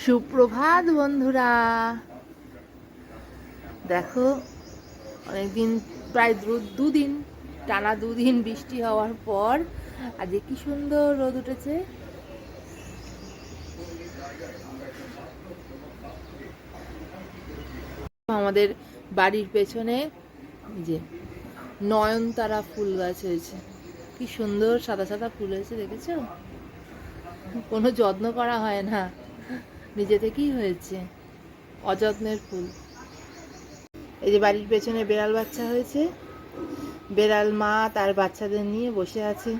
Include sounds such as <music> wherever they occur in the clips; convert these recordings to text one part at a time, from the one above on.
সুপ্রভাত, বন্ধুরা। দেখো, অনেকদিন, প্রায় দুদিন, টানা দুদিন বৃষ্টি হওয়ার পর আজকে কি সুন্দর রোদ উঠেছে। আমাদের বাড়ির পেছনে যে নয়নতারা ফুল গাছ হয়েছে। কি সুন্দর সাদা সাদা ফুল হয়েছে, দেখেছ? কোনো যত্ন করা হয় না। নিজে থেকেই হয়েছে। অযত্নের ফুল। এই যে বাড়ির পেছনে বেড়াল বাচ্চা হয়েছে। বেড়াল মা তার বাচ্চাদের নিয়ে বসে আছে।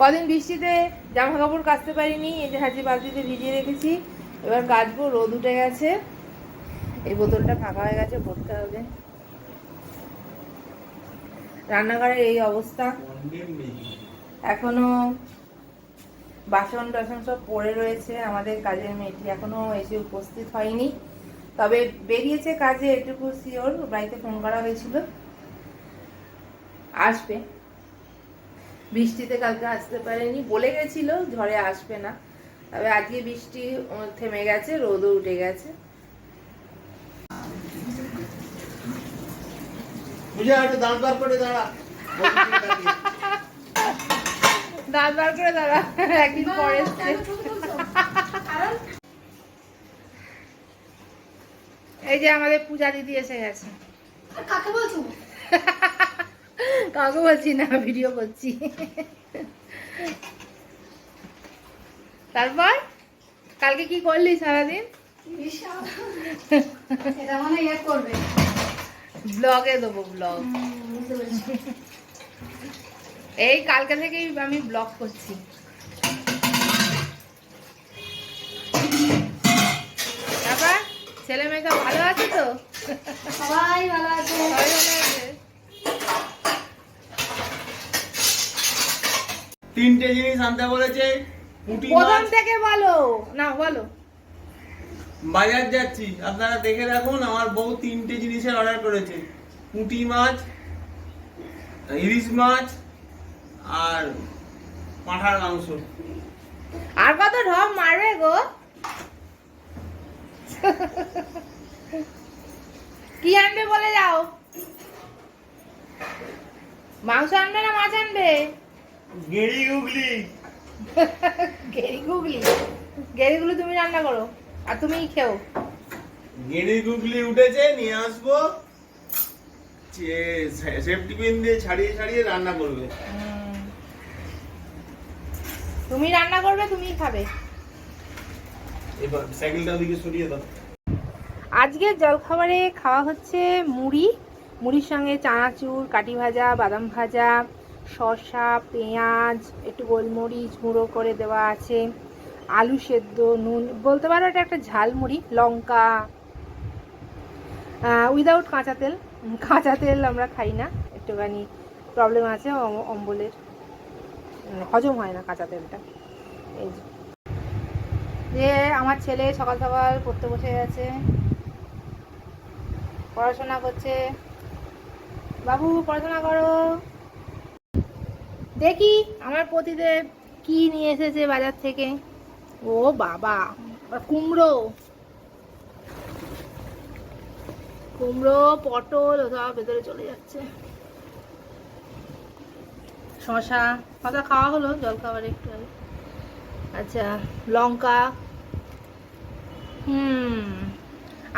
কদিন বৃষ্টিতে জামা কাপড় কাচতে পারিনি, এই যে হাজি বালতিতে ভিজিয়ে রেখেছি। এবার কাচবো, রোদ উঠে গেছে। এই বোতলটা ফাঁকা হয়ে গেছে ভরতে হবে। রান্নাঘরের এই অবস্থা। এখনও বাসন টাসন সব পড়ে রয়েছে আমাদের কাজের মেয়েটি, এখনও এসে উপস্থিত হয়নি। তবে বেরিয়েছে কাজে, এটুকু শিওর বাড়িতে ফোন করা হয়েছিল। আসবে। বৃষ্টিতে কালকে আসতে পারেনি, বলে গেছিল, ঝড়ে আসবে না। তবে আজকে বৃষ্টি থেমে গেছে, রোদও উঠে গেছে। বুঝে একটু দাঁড় বার করে দাঁড়া। দাঁত বার করে দাঁড়া একদিন পরে এই যে আমাদের পূজা দিদি এসে গেছে। কাকে বলছো? না ভিডিও করছি। তারপর? কালকে কি করলি সারাদিন? এটা মানে ইয়ে করবে। ব্লগে দেবো ব্লগ। এই কালকে থেকেই আমি ব্লগ করছি। তারপর ছেলে মেয়েটা ভালো আছে তো? সবাই ভালো আছে। সবাই ভালো আছে? তিনটে জিনিস আনতে বলেছে প্রথম থেকে বলো। না বলো। বাজার যাচ্ছি। আপনারা দেখে রাখুন আমার বউ তিনটে জিনিসের অর্ডার করেছে। পুঁটি মাছ ইলিশ মাছ আর পাঁঠার মাংস। আর কত ঢপ মারবে গো? কি আনবে বলে যাও? মাংস আনবে না মাছ আনবে? গেড়ি গুগলি। গেরি গুগলি। গেরিগুলো তুমি রান্না করো। আর তুমিই খেও। গেড়ি গুগলি উঠেছে নিয়ে আসব। সেফটি পিন দিয়ে ছাড়িয়ে ছাড়িয়ে রান্না করবে। তুমি রান্না করবে তুমিই খাবে। এবার সাইকেলটা ওদিকে সরিয়ে দাও। আজকে জলখাবারে খাওয়া হচ্ছে মুড়ি। মুড়ির সঙ্গে চানাচুর কাটি ভাজা বাদাম ভাজা শসা পেঁয়াজ একটু গোলমরিচ গুঁড়ো করে দেওয়া আছে। আলু সেদ্ধ, নুন, বলতে পারো এটা একটা ঝালমুড়ি, লঙ্কা উইদাউট কাঁচা তেল কাঁচা তেল আমরা খাই না, একটুখানি প্রবলেম আছে অম- অম্বলের হজম হয় না কাঁচা তেলটা, এই যে। যে আমার ছেলে সকাল সকাল পড়তে বসে গেছে, পড়াশোনা করছে, বাবু পড়াশোনা করো দেখি আমার পতিদেব কি নিয়ে এসেছে বাজার থেকে ও বাবা কুমড়ো। কুমড়ো, পটল, ওসব ভেতরে চলে যাচ্ছে। শশা শশা খাওয়া হলো জল খাবার একটু আগে। আচ্ছা লঙ্কা। হুম,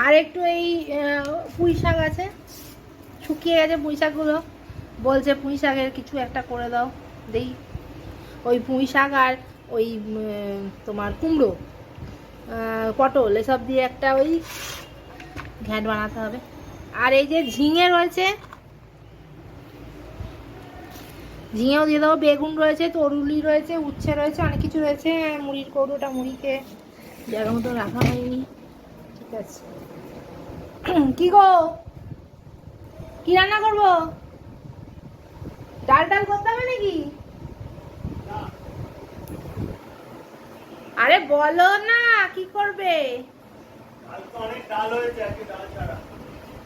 আর একটু এই পুঁই শাক আছে। শুকিয়ে গেছে পুঁই শাকগুলো। বলছে পুঁই শাকের কিছু একটা করে দাও, দেই। ওই পুঁই শাক আর ওই তোমার কুমড়ো পটল, এসব দিয়ে একটা ওই ঘ্যাট বানাতে হবে। আর এই যে ঝিঙে রয়েছে, ঝিঙেও দিয়ে দেবো। বেগুন রয়েছে, তরুলি রয়েছে, উচ্ছে রয়েছে, অনেক কিছু রয়েছে। মুড়ির কৌটোটা, মুড়িকে জায়গা মতো রাখা হয়নি। ঠিক আছে। <clears throat> কি গো? কি রান্না করব? ডাল ডাল করতে হবে নাকি? আরে বলো না কি করবে?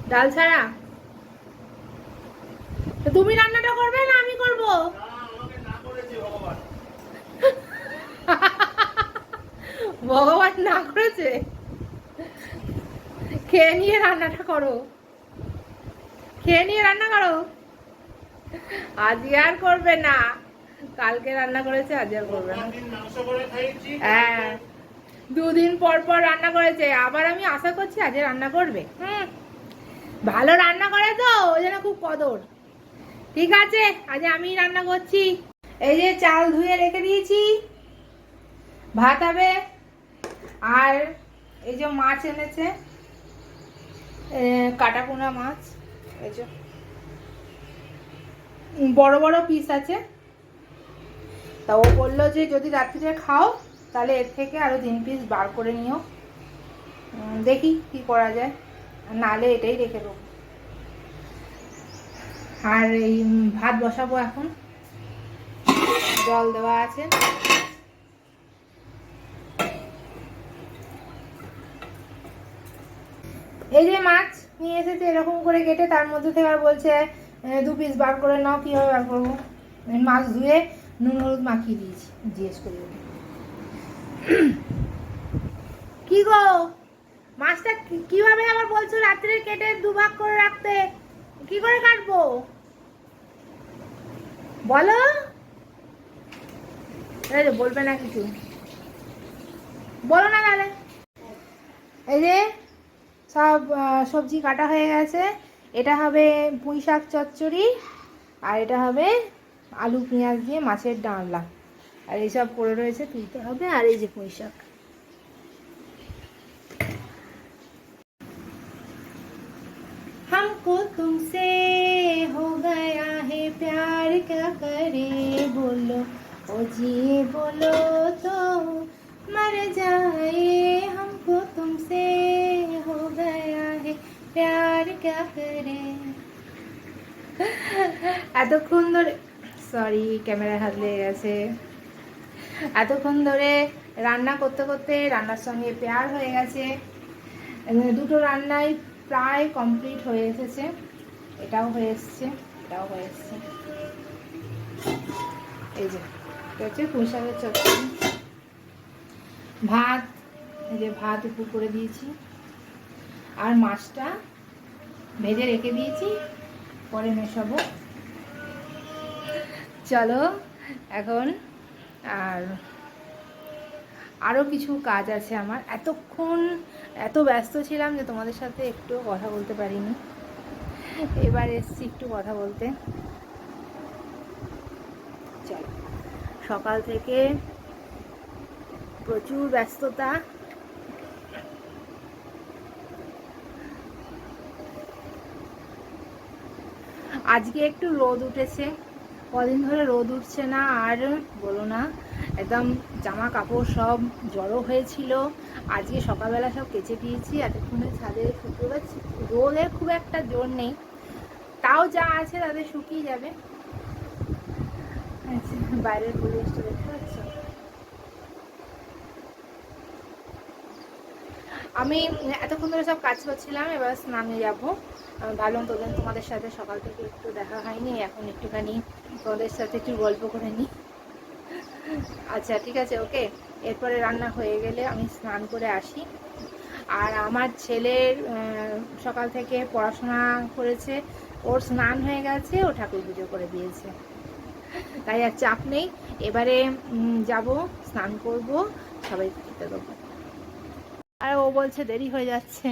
ডাল ছাড়া। তুমি রান্নাটা করবে না আমি করব? <laughs> ভগবান। না করেছে? খেয়ে নিয়ে রান্নাটা করো। খেয়ে নিয়ে রান্না করো? আজকে আর করবে না। কালকে রান্না করেছে আজ আর করবে না। হ্যাঁ। দুদিন পর পর রান্না করেছে আবার আমি আশা করছি আজকে রান্না করবে। হুম। ভালো রান্না করে তো ওই জন্য খুব কদর। ঠিক আছে আজ আমি রান্না করছি। এই যে চাল ধুয়ে রেখে দিয়েছি ভাত হবে আর এই যে মাছ এনেছে এ, কাটাপোনা মাছ এই যে। বড় বড় পিস আছে। তা ও বলল যে, যদি রাত্রিরে খাও, তাহলে এর থেকে আরও তিন পিস বার করে নিও। দেখি কি করা যায়। নালে এটাই রেখে দেবো। আর এই ভাত বসাবো এখন। জল দেওয়া আছে। এই যে মাছ নিয়ে এসেছে, এরকম করে কেটে তার মধ্যে থেকে আর বলছে দু পিস বার করে নাও কীভাবে বার করব? মাছ ধুয়ে নুন, হলুদ মাখিয়ে দিয়েছি, জিজ্ঞেস করি। কি গো? মাছটা কীভাবে আবার বলছো রাত্রে কেটে দুভাগ করে রাখতে? কি করে কাটবো? বলো। বলবে না কিছু। বলো না তাহলে। এই যে সব সবজি কাটা হয়ে গেছে। এটা হবে পুঁই শাক চচ্চড়ি, আর এটা হবে আলু পেঁয়াজ দিয়ে মাছের ডালনা আর এইসব পড়ে রয়েছে তুলতে হবে আর এই যে পুঁই শাক हमको तुमसे हो गया है प्यार क्या करे बोलो ओ जिए बोलो तो मर जाए हमको तुमसे हो गया है प्यार क्या करे এতক্ষণ ধরে সরি ক্যামেরায় হাত লেগে গেছে। এতক্ষণ ধরে রান্না করতে করতে রান্নার সঙ্গে পেয়ার হয়ে গেছে। দুটো রান্নাই প্রায় কমপ্লিট হয়ে এসেছে। এটাও হয়ে এসছে, এটাও হয়ে এসছে। এই যে হচ্ছে পুঁই শাকের চচ্চড়ি। ভাত, এই যে ভাত উপর করে দিয়েছি। আর মাছটা ভেজে রেখে দিয়েছি, পরে মেশাবো। চলো, এখন আর আরও কিছু কাজ আছে আমার। এতক্ষণ এত ব্যস্ত ছিলাম যে তোমাদের সাথে একটুও কথা বলতে পারিনি। এবার এসছি একটু কথা বলতে। চলো, সকাল থেকে প্রচুর ব্যস্ততা। আজকে একটু রোদ উঠেছে। কদিন ধরে রোদ উঠছে না, আর বলো না, একদম জামা কাপড় সব জড়ো হয়েছিল। আজকে সকালবেলা সব কেচে দিয়েছি, এতক্ষণে ছাদে গেছে রোদের খুব একটা জোর নেই। তাও যা আছে তাদের শুকিয়ে যাবে। আচ্ছা বাইরের পরিবেশটা দেখতে পাচ্ছ? আমি এতক্ষণ ধরে সব কাজ করছিলাম, এবার স্নানে যাব। ভাবলাম তোদের তোমাদের সাথে সকাল থেকে একটু দেখা হয়নি, এখন একটুখানি তোমাদের সাথে একটু গল্প করে নিই আচ্ছা ঠিক আছে, ওকে। এরপরে রান্না হয়ে গেলে আমি স্নান করে আসি। আর আমার ছেলের সকাল থেকে পড়াশোনা করেছে। ওর স্নান হয়ে গেছে, ও ঠাকুর পুজো করে দিয়েছে। তাই আর চাপ নেই। এবারে যাব, স্নান করব, সবাই খেতে দেবো। আর ও বলছে দেরি হয়ে যাচ্ছে,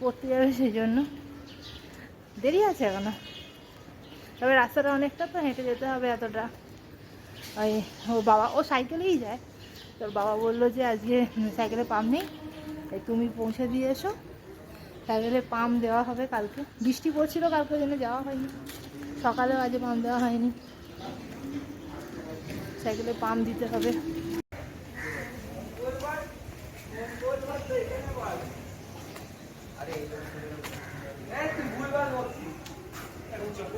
পড়তে যাবে সেই জন্য দেরি আছে এখনও? তবে রাস্তাটা অনেকটা তো হেঁটে যেতে হবে এতটা। ওই, ও বাবা, ও সাইকেলেই যায়। তোর বাবা বলল যে, আজকে সাইকেলে পাম্প নেই, তাই তুমি পৌঁছে দিয়ে এসো। সাইকেলে পাম্প দেওয়া হবে কালকে। বৃষ্টি পড়ছিল কালকে জন্য যাওয়া হয়নি। সকালেও আজকে পাম্প দেওয়া হয়নি। সাইকেলে পাম্প দিতে হবে।